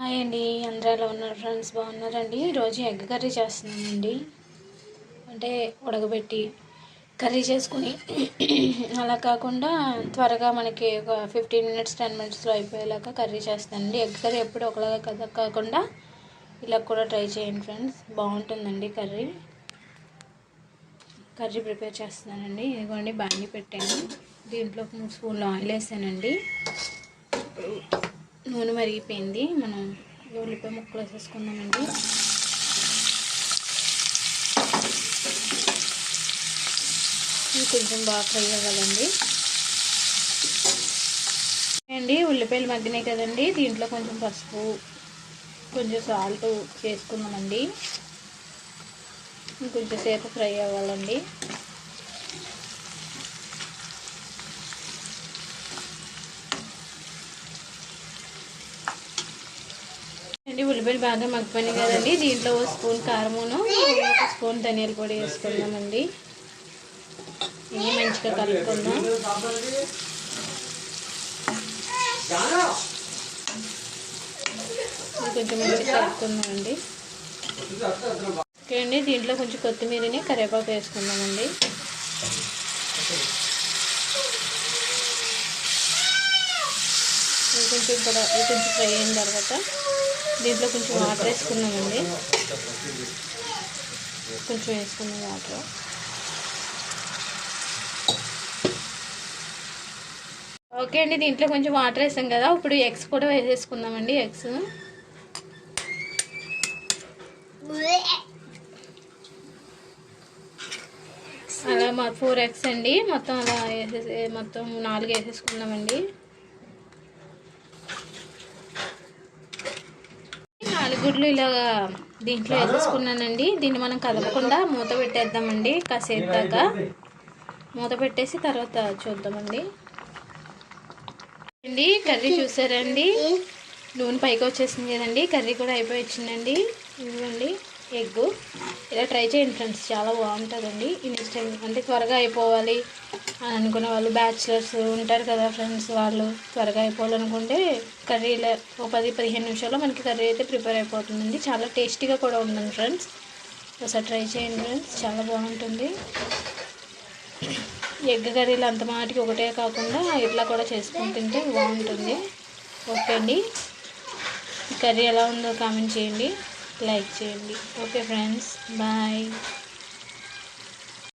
Hi అండి అందరూ ఎలా ఉన్నారు ఫ్రెండ్స్? బాగున్నారండి? ఈరోజు ఎగ్ కర్రీ చేస్తున్నానండి అంటే ఉడకబెట్టి కర్రీ చేసుకుని అలా కాకుండా త్వరగా మనకి ఒక ఫిఫ్టీన్ మినిట్స్ టెన్ మినిట్స్లో అయిపోయేలాగా కర్రీ చేస్తానండి. ఎగ్ కర్రీ ఎప్పుడు ఒకలాగా కదా కాకుండా ఇలా కూడా ట్రై చేయండి ఫ్రెండ్స్. బాగుంటుందండి కర్రీ. కర్రీ ప్రిపేర్ చేస్తున్నానండి. ఇదిగోండి బాండి పెట్టాను. దీంట్లో మూడు స్పూన్లు ఆయిల్ వేసానండి. నూనె మరిగిపోయింది. మనం ఉల్లిపాయ ముక్కలు వేసేసుకుందామండి. ఇది కొంచెం బాగా ఫ్రై అవ్వాలండి. అండి ఉల్లిపాయలు మగ్గినాయి కదండి. దీంట్లో కొంచెం పసుపు కొంచెం సాల్ట్ చేసుకున్నామండి ఇంకొంచెం సేపు ఫ్రై అవ్వాలండి. అండి ఉల్లిపాయలు బాగా మగ్గిపోయినాయి కదండి. దీంట్లో ఒక స్పూన్ కారమును ఒక స్పూన్ ధనియాల పొడి వేసుకుందామండి. ఇవి మంచిగా కలుపుకుందాం. కొంచెం మంచిగా కలుపుకుందామండి. ఓకే అండి దీంట్లో కొంచెం కొత్తిమీరని కరివేపాకు వేసుకుందామండి. కొంచెం ఇక్కడ కొంచెం ఫ్రై అయిన తర్వాత దీంట్లో కొంచెం వాటర్ వేసుకున్నామండి. కొంచెం వేసుకున్నాం వాటర్. ఓకే అండి దీంట్లో కొంచెం వాటర్ వేసాం కదా. ఇప్పుడు ఎగ్స్ కూడా వేసేసుకుందామండి ఎగ్స్. అలా మా ఫోర్ ఎగ్స్ అండి. మొత్తం అలా వేసేసి మొత్తం నాలుగు వేసేసుకుందామండి నాలుగు గుడ్లు ఇలాగా దీంట్లో వేసేసుకున్నానండి దీన్ని మనం కదలకుండా మూత పెట్టేద్దామండి కాసేపు దాకా మూత పెట్టేసి తర్వాత చూద్దామండి. అండి కర్రీ చూసారండి? నూనె పైకి వచ్చేసింది కదండి. కర్రీ కూడా అయిపోయి వచ్చిందండి. ఇదిగోండి ఎగ్. ఇలా ట్రై చేయండి ఫ్రెండ్స్. చాలా బాగుంటుందండి. ఇన్స్టెంట్ అంటే త్వరగా అయిపోవాలి. అనుకునే వాళ్ళు బ్యాచిలర్స్ ఉంటారు కదా ఫ్రెండ్స్ వాళ్ళు. త్వరగా అయిపోవాలనుకుంటే కర్రీలో ఒక పది పదిహేను నిమిషాల్లో మనకి కర్రీ అయితే ప్రిపేర్ అయిపోతుందండి. చాలా టేస్టీగా కూడా ఉంటుంది ఫ్రెండ్స్. ఒకసారి ట్రై చేయండి ఫ్రెండ్స్. చాలా బాగుంటుంది. ఎగ్ కర్రీలు అంత మాటికి ఒకటే కాకుండా ఇట్లా కూడా చేసుకుని తింటే బాగుంటుంది. ఓకే అండి. కర్రీ ఎలా ఉందో కామెంట్ చేయండి. లైక్ చేయండి. Okay friends. బాయ్.